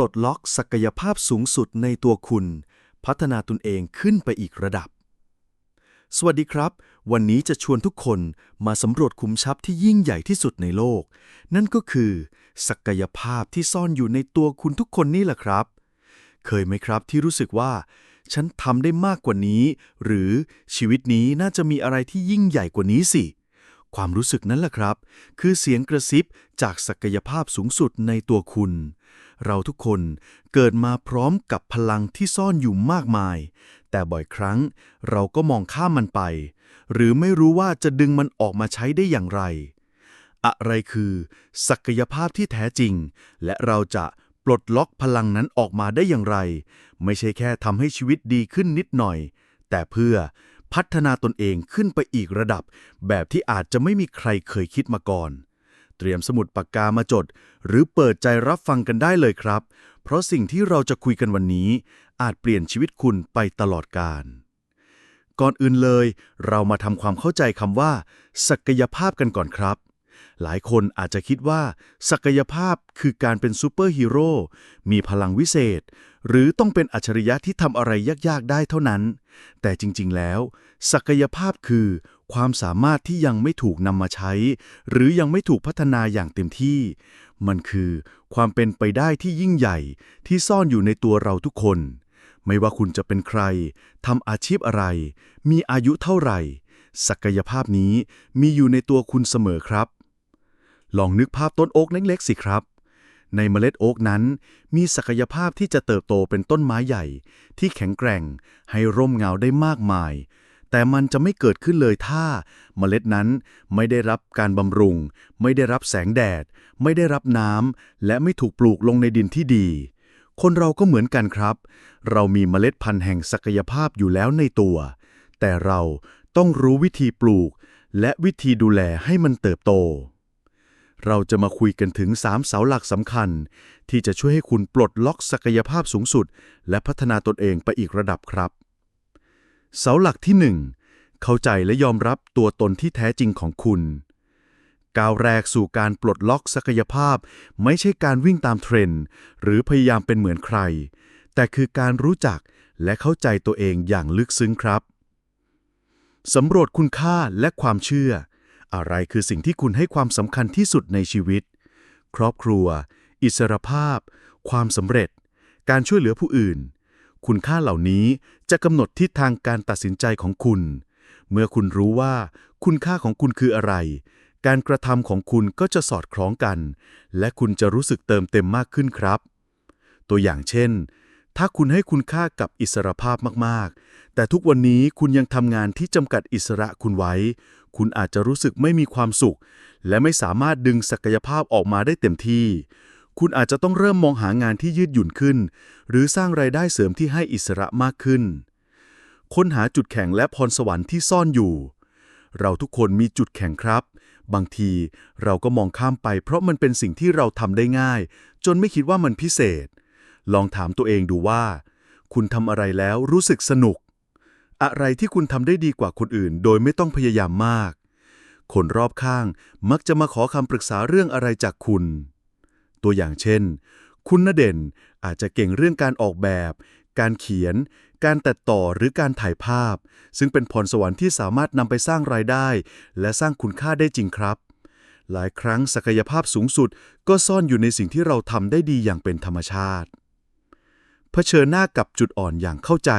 ลดล็อกศักยภาพสูงสุดในตัวคุณ พัฒนาตนเองขึ้นไปอีกระดับ สวัสดีครับ วันนี้จะชวนทุกคนมาสำรวจขุมทรัพย์ที่ยิ่งใหญ่ที่สุดในโลก นั่นก็คือ ศักยภาพที่ซ่อนอยู่ในตัวคุณทุกคนนี่แหละครับ เคยไหมครับที่รู้สึกว่า ฉันทำได้มากกว่านี้ หรือชีวิตนี้น่าจะมีอะไรที่ยิ่งใหญ่กว่านี้สิ ความรู้สึกนั้นแหละครับ คือเสียงกระซิบจากศักยภาพสูงสุดในตัวคุณ เราทุกคนเกิดมาพร้อมกับพลังที่ซ่อนอยู่มากมาย แต่บ่อยครั้งเราก็มองข้ามมันไป หรือไม่รู้ว่าจะดึงมันออกมาใช้ได้อย่างไร อะไรคือ ศักยภาพที่แท้จริง และเราจะปลดล็อกพลังนั้นออกมาได้อย่างไร ไม่ใช่แค่ทำให้ชีวิตดีขึ้นนิดหน่อย แต่เพื่อ พัฒนาตนเองขึ้นไปอีกระดับ แบบที่อาจจะไม่มีใครเคยคิดมาก่อน เตรียมสมุดปากกามาจด หรือเปิดใจรับฟังกันได้เลยครับ เพราะสิ่งที่เราจะคุยกันวันนี้ อาจเปลี่ยนชีวิตคุณไปตลอดกาลก่อนอื่นเลย เรามาทำความเข้าใจคำว่า ศักยภาพกันก่อนครับ หลายคนอาจจะคิดว่า ศักยภาพคือการเป็นซูเปอร์ฮีโร่มีพลังวิเศษ หรือต้องเป็นอัจฉริยะที่ทำอะไรยากๆได้เท่านั้น แต่จริงๆแล้ว ศักยภาพคือ ความสามารถที่ยังไม่ถูกนำมาใช้ หรือยังไม่ถูกพัฒนาอย่างเต็มที่ มันคือความเป็นไปได้ที่ยิ่งใหญ่ ที่ซ่อนอยู่ในตัวเราทุกคน ไม่ว่าคุณจะเป็นใครทำอาชีพอะไร มีอายุเท่าไหร่ ศักยภาพนี้มีอยู่ในตัวคุณเสมอครับ ลองนึกภาพต้นโอ๊กเล็กๆสิครับ ในเมล็ดโอ๊กนั้น มีศักยภาพที่จะเติบโตเป็นต้นไม้ใหญ่ ที่แข็งแกร่ง ให้ร่มเงาได้มากมาย แต่มันจะไม่เกิดขึ้นเลยถ้า เมล็ดนั้นไม่ได้รับการบำรุง ไม่ได้รับแสงแดด ไม่ได้รับน้ำและไม่ถูกปลูกลงในดินที่ดี คนเราก็เหมือนกันครับ เรามีเมล็ดพันธุ์แห่งศักยภาพอยู่แล้วในตัว แต่เราต้องรู้วิธีปลูก และวิธีดูแลให้มันเติบโต เราจะมาคุยกันถึง 3 เสาหลักสำคัญ ที่จะช่วยให้คุณปลดล็อกศักยภาพสูงสุด และพัฒนาตนเองไปอีกระดับครับ เสาหลักที่ 1 เข้าใจและยอมรับตัวตนที่แท้จริงของคุณก้าวแรกสู่การปลดล็อกศักยภาพ ไม่ใช่การวิ่งตามเทรนด์หรือพยายามเป็นเหมือนใคร แต่คือการรู้จักและเข้าใจตัวเองอย่างลึกซึ้งครับสำรวจคุณค่าและความเชื่อ อะไรคือสิ่งที่คุณให้ความสำคัญที่สุดในชีวิต ครอบครัว อิสรภาพ ความสำเร็จ การช่วยเหลือผู้อื่น คุณค่าเหล่านี้จะกำหนดทิศทางการตัดสินใจของคุณ เมื่อคุณรู้ว่า คุณค่าของคุณคืออะไร การกระทำของคุณก็จะสอดคล้องกัน และคุณจะรู้สึกเติมเต็มมากขึ้นครับ ตัวอย่างเช่นถ้าคุณให้คุณค่ากับอิสรภาพมาก ๆ แต่ทุกวันนี้คุณยังทำงานที่จำกัดอิสระคุณไว้ คุณอาจจะรู้สึกไม่มีความสุข และไม่สามารถดึงศักยภาพออกมาได้เต็มที่ คุณอาจจะต้องเริ่มมองหางานที่ยืดหยุ่นขึ้น หรือสร้างไรายได้เสริมที่ให้อิสระมากขึ้น ค้นหาจุดแข็งและพรสวรรค์ที่ซ่อนอยู่ เราทุกคนมีจุดแข็งครับ บางทีเราก็มองข้ามไป เพราะมันเป็นสิ่งที่เราทำได้ง่าย จนไม่คิดว่ามันพิเศษ ลองถามตัวเองดูว่า คุณทำอะไรแล้วรู้สึกสนุก อะไรที่คุณทำได้ดีกว่าคนอื่น โดยไม่ต้องพยายามมาก คนรอบข้างมักจะมาขอคำปรึกษาเรื่องอะไรจากคุณ ตัวอย่างเช่น คุณณเด่นอาจจะเก่งเรื่องการออกแบบ การเขียน การตัดต่อหรือการถ่ายภาพ ซึ่งเป็นพรสวรรค์ที่สามารถนำไปสร้างรายได้ และสร้างคุณค่าได้จริงครับ หลายครั้งศักยภาพสูงสุดก็ซ่อนอยู่ในสิ่งที่เราทำได้ดีอย่างเป็นธรรมชาติเผชิญหน้ากับจุดอ่อนอย่างเข้าใจ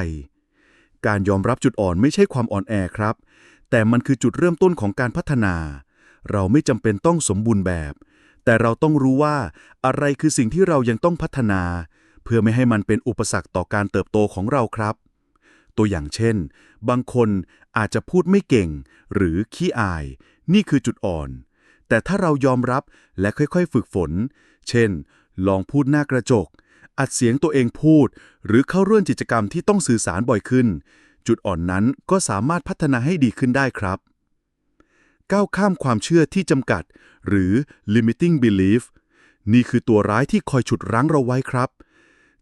การยอมรับจุดอ่อนไม่ใช่ความอ่อนแอครับ แต่มันคือจุดเริ่มต้นของการพัฒนา เราไม่จำเป็นต้องสมบูรณ์แบบ แต่เราต้องรู้ว่าอะไรคือสิ่งที่เรายังต้องพัฒนา เพื่อไม่ให้มันเป็นอุปสรรคต่อการเติบโตของเราครับ ตัวอย่างเช่น บางคนอาจจะพูดไม่เก่ง หรือขี้อาย นี่คือจุดอ่อน แต่ถ้าเรายอมรับและค่อยๆ ฝึกฝน เช่น ลองพูดหน้ากระจก อัดเสียงตัวเองพูด หรือเข้าร่วมกิจกรรมที่ต้องสื่อสารบ่อยขึ้น จุดอ่อนนั้นก็สามารถพัฒนาให้ดีขึ้นได้ครับ ก้าวข้ามความเชื่อที่จำกัด หรือ limiting belief นี่คือตัวร้ายที่คอยฉุดรั้งเราไว้ครับ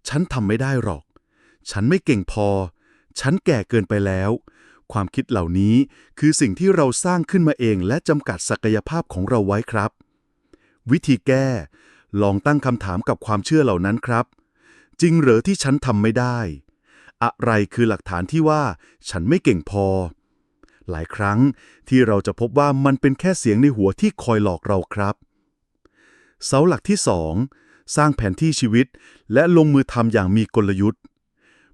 ฉันทำไม่ได้หรอก ฉันไม่เก่งพอ ฉันแก่เกินไปแล้ว ความคิดเหล่านี้คือสิ่งที่เราสร้างขึ้นมาเองและจำกัดศักยภาพของเราไว้ครับ วิธีแก้ ลองตั้งคำถามกับความเชื่อเหล่านั้นครับ จริงเหรอที่ฉันทำไม่ได้ อะไรคือหลักฐานที่ว่าฉันไม่เก่งพอ หลายครั้งที่เราจะพบว่ามันเป็นแค่เสียงในหัวที่คอยหลอกเราครับ เสาหลักที่สองสร้างแผนที่ชีวิต และลงมือทำอย่างมีกลยุทธ์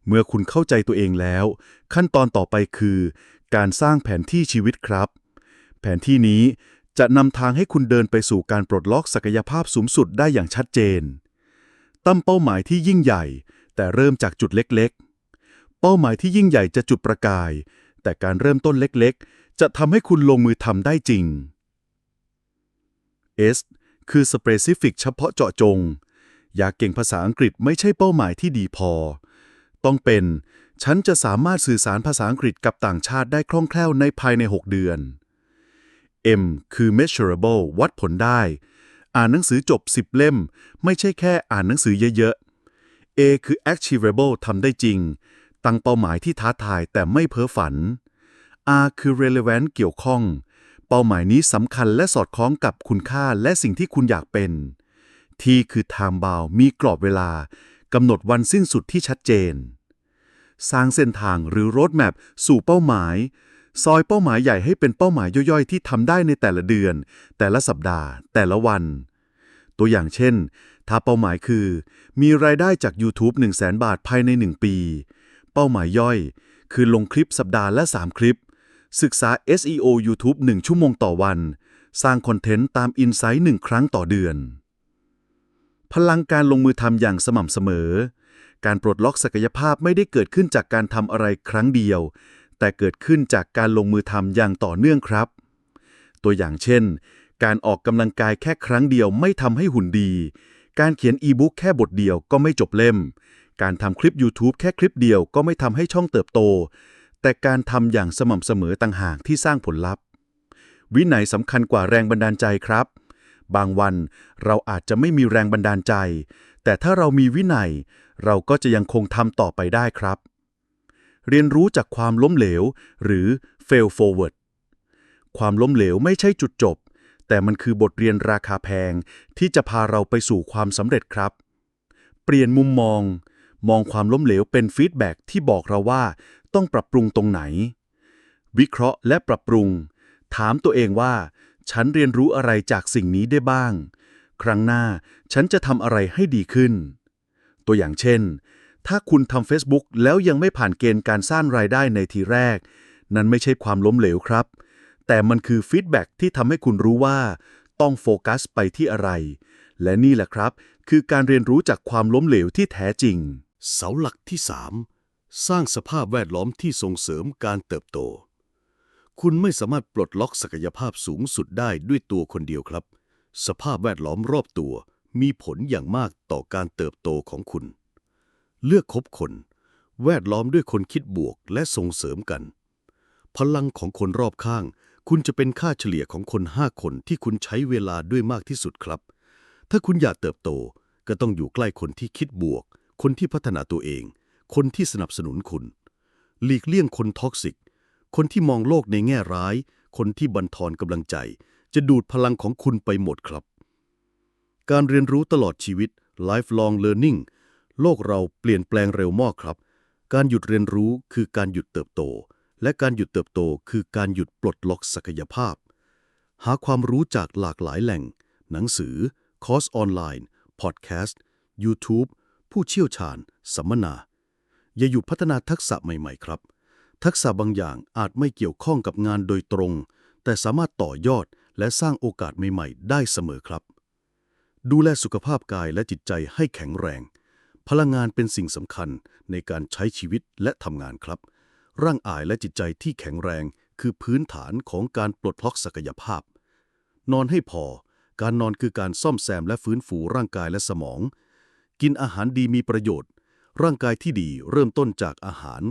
เมื่อคุณเข้าใจตัวเองแล้ว ขั้นตอนต่อไปคือ การสร้างแผนที่ชีวิตครับ แผนที่นี้จะนำทางให้คุณเดินไปสู่การปลดล็อกศักยภาพสูงสุดได้อย่างชัดเจน ตั้งเป้าหมายที่ยิ่งใหญ่ แต่เริ่มจากจุดเล็กๆ เป้าหมายที่ยิ่งใหญ่จะจุดประกาย แต่การเริ่มต้นเล็กๆ จะทำให้คุณลงมือทำได้จริง S คือ specific เฉพาะเจาะจง อยากเก่งภาษาอังกฤษไม่ใช่เป้าหมายที่ดีพอ ต้องเป็น ฉันจะสามารถสื่อสารภาษาอังกฤษกับต่างชาติได้คล่องแคล่วในภายใน 6 เดือน M คือ measurable วัดผลได้ อ่านหนังสือจบ 10 เล่ม ไม่ใช่แค่อ่านหนังสือเยอะๆ A คือ achievable ทำได้จริง ตั้งเป้าหมายที่ท้าทายแต่ไม่เพ้อฝัน R คือ relevant เกี่ยวข้อง เป้าหมายนี้สำคัญและสอดคล้องกับคุณค่าและสิ่งที่คุณอยากเป็น T คือ time bound มีกรอบเวลากำหนดวันสิ้นสุดที่ชัดเจน สร้างเส้นทางหรือ road map สู่เป้าหมาย ซอยเป้าหมายใหญ่ให้เป็นเป้าหมายย่อยๆ ที่ทำได้ในแต่ละเดือน แต่ละสัปดาห์ แต่ละวัน ตัวอย่างเช่น ถ้าเป้าหมายคือ มีรายได้จาก YouTube 1 0 0 0 0 0บาทภายใน 1 ปี เป้าหมายย่อย คือลงคลิปสัปดาห์ละ 3 คลิป ศึกษา SEO YouTube 1 ชั่วโมงต่อวัน สร้างคอนเทนต์ตาม Insight 1ครั้งต่อเดือน พลังการลงมือทำอย่างสม่ำเสมอ การปลดล็อกศักยภาพไม่ได้เกิดขึ้นจากการทำอะไรครั้งเดียว แต่เกิดขึ้นจากการลงมือทำอย่างต่อเนื่องครับ ตัวอย่างเช่น การออกกำลังกายแค่ครั้งเดียวไม่ทำให้หุ่นดี การเขียนอีบุ๊กแค่บทเดียวก็ไม่จบเล่ม การทำคลิป YouTube แค่คลิปเดียวก็ไม่ทำให้ช่องเติบโต แต่การทำอย่างสม่ำเสมอต่างหากที่สร้างผลลัพธ์ วินัยสำคัญกว่าแรงบันดาลใจครับ บางวันเราอาจจะไม่มีแรงบันดาลใจ แต่ถ้าเรามีวินัย เราก็จะยังคงทำต่อไปได้ครับ เรียนรู้จากความล้มเหลว หรือ fail forward ความล้มเหลวไม่ใช่จุดจบ แต่มันคือบทเรียนราคาแพงที่จะพาเราไปสู่ความสำเร็จครับ เปลี่ยนมุมมอง มองความล้มเหลวเป็นฟีดแบ็กที่บอกเราว่า ต้องปรับปรุงตรงไหน วิเคราะห์และปรับปรุง ถามตัวเองว่า ฉันเรียนรู้อะไรจากสิ่งนี้ได้บ้าง ครั้งหน้าฉันจะทำอะไรให้ดีขึ้น ตัวอย่างเช่น ถ้าคุณทำ Facebook แล้วยังไม่ผ่านเกณฑ์การสร้างรายได้ในทีแรก นั้นไม่ใช่ความล้มเหลวครับ แต่มันคือฟีดแบ็กที่ทำให้คุณรู้ว่า ต้องโฟกัสไปที่อะไร และนี่แหละครับ คือการเรียนรู้จากความล้มเหลวที่แท้จริง เสาหลักที่ 3 สร้างสภาพแวดล้อมที่ส่งเสริมการเติบโต คุณไม่สามารถปลดล็อกศักยภาพสูงสุดได้ด้วยตัวคนเดียวครับ สภาพแวดล้อมรอบตัว มีผลอย่างมากต่อการเติบโตของคุณ เลือกคบคน แวดล้อมด้วยคนคิดบวกและส่งเสริมกัน พลังของคนรอบข้าง คุณจะเป็นค่าเฉลี่ยของคนห้าคนที่คุณใช้เวลาด้วยมากที่สุดครับ ถ้าคุณอยากเติบโตก็ต้องอยู่ใกล้คนที่คิดบวก คนที่พัฒนาตัวเอง คนที่สนับสนุนคุณ หลีกเลี่ยงคนท็อกซิก คนที่มองโลกในแง่ร้าย คนที่บันทอนกำลังใจ จะดูดพลังของคุณไปหมดครับ การเรียนรู้ตลอดชีวิต lifelong learning โลกเราเปลี่ยนแปลงเร็วมากครับ การหยุดเรียนรู้คือการหยุดเติบโต และการหยุดเติบโตคือการหยุดปลดล็อกศักยภาพ หาความรู้จากหลากหลายแหล่ง หนังสือ คอร์สออนไลน์ พอดแคสต์ YouTube ผู้เชี่ยวชาญ สัมมนา อย่าหยุดพัฒนาทักษะใหม่ๆ ครับ ทักษะบางอย่างอาจไม่เกี่ยวข้องกับงานโดยตรง แต่สามารถต่อยอดและสร้างโอกาสใหม่ๆ ได้เสมอครับ ดูแลสุขภาพกายและจิตใจให้แข็งแรง พลังงานเป็นสิ่งสำคัญในการใช้ชีวิตและทำงานครับ ร่างกายและจิตใจที่แข็งแรงคือพื้นฐานของการปลดล็อกศักยภาพ นอนให้พอ การนอนคือการซ่อมแซมและฟื้นฟูร่างกายและสมอง กินอาหารดีมีประโยชน์ ร่างกายที่ดีเริ่มต้นจากอาหาร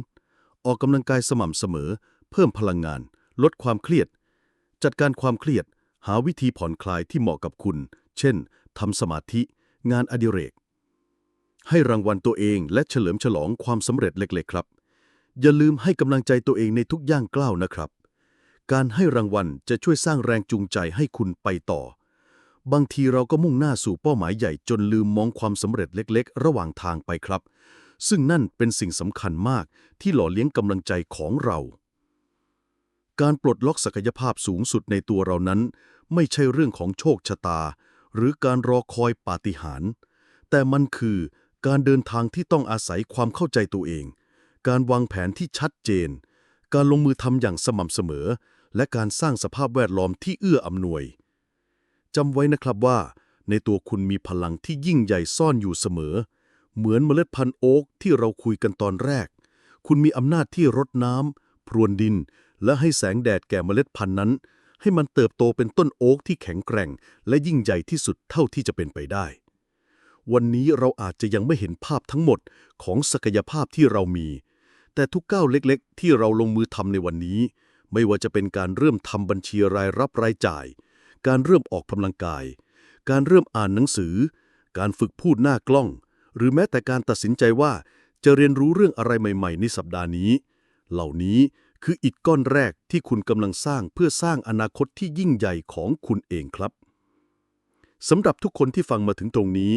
ออกกำลังกายสม่ำเสมอ เพิ่มพลังงาน ลดความเครียด จัดการความเครียด หาวิธีผ่อนคลายที่เหมาะกับคุณ เช่นทำสมาธิ งานอดิเรก ให้รางวัลตัวเองและเฉลิมฉลองความสำเร็จเล็ก ๆ ครับ อย่าลืมให้กำลังใจตัวเองในทุกย่างก้าวนะครับ การให้รางวัลจะช่วยสร้างแรงจูงใจให้คุณไปต่อ บางทีเราก็มุ่งหน้าสู่เป้าหมายใหญ่จนลืมมองความสำเร็จเล็ก ๆ ระหว่างทางไปครับ ซึ่งนั่นเป็นสิ่งสำคัญมากที่หล่อเลี้ยงกำลังใจของเรา การปลดล็อกศักยภาพสูงสุดในตัวเรานั้น ไม่ใช่เรื่องของโชคชะตา หรือการรอคอยปาฏิหาริย์แต่มันคือ การเดินทางที่ต้องอาศัยความเข้าใจตัวเอง การวางแผนที่ชัดเจน การลงมือทำอย่างสม่ำเสมอ และการสร้างสภาพแวดล้อมที่เอื้ออำนวยจำไว้นะครับว่า ในตัวคุณมีพลังที่ยิ่งใหญ่ซ่อนอยู่เสมอ เหมือนเมล็ดพันธุ์โอ๊กที่เราคุยกันตอนแรก คุณมีอำนาจที่รดน้ำพรวนดิน และให้แสงแดดแก่เมล็ดพันธุ์นั้น ให้มันเติบโตเป็นต้นโอ๊กที่แข็งแกร่ง และยิ่งใหญ่ที่สุดเท่าที่จะเป็นไปได้ วันนี้เราอาจจะยังไม่เห็นภาพทั้งหมดของศักยภาพที่เรามี แต่ทุกก้าวเล็กๆ ที่เราลงมือทำในวันนี้ ไม่ว่าจะเป็นการเริ่มทำบัญชีรายรับรายจ่าย การเริ่มออกกำลังกาย การเริ่มอ่านหนังสือ การฝึกพูดหน้ากล้อง หรือแม้แต่การตัดสินใจว่าจะเรียนรู้เรื่องอะไรใหม่ ๆ ในสัปดาห์นี้ เหล่านี้คืออิฐก้อนแรกที่คุณกำลังสร้างเพื่อสร้างอนาคตที่ยิ่งใหญ่ของคุณเองครับสำหรับทุกคนที่ฟังมาถึงตรงนี้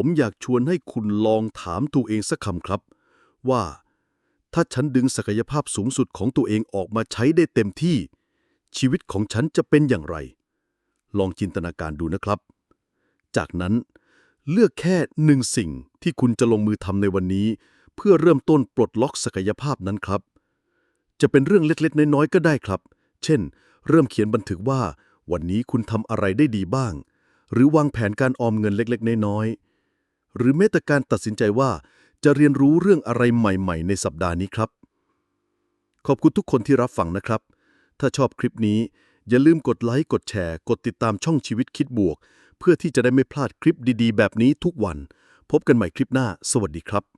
ผมอยากชวนให้คุณลองถามตัวเองสักคำครับ ว่า ถ้าฉันดึงศักยภาพสูงสุดของตัวเองออกมาใช้ได้เต็มที่ ชีวิตของฉันจะเป็นอย่างไร ลองจินตนาการดูนะครับ จากนั้นเลือกแค่หนึ่งสิ่งที่คุณจะลงมือทำในวันนี้ เพื่อเริ่มต้นปลดล็อกศักยภาพนั้นครับ จะเป็นเรื่องเล็กๆ น้อยๆก็ได้ครับ เช่น เริ่มเขียนบันทึกว่า วันนี้คุณทำอะไรได้ดีบ้าง หรือวางแผนการออมเงินเล็กๆ น้อยๆ หรือแม้แต่การตัดสินใจว่าจะเรียนรู้เรื่องอะไรใหม่ๆ ในสัปดาห์นี้ครับ ขอบคุณทุกคนที่รับฟังนะครับ ถ้าชอบคลิปนี้ อย่าลืมกดไลค์กดแชร์ กดติดตามช่องชีวิตคิดบวก เพื่อที่จะได้ไม่พลาดคลิปดีๆ แบบนี้ทุกวัน พบกันใหม่คลิปหน้า สวัสดีครับ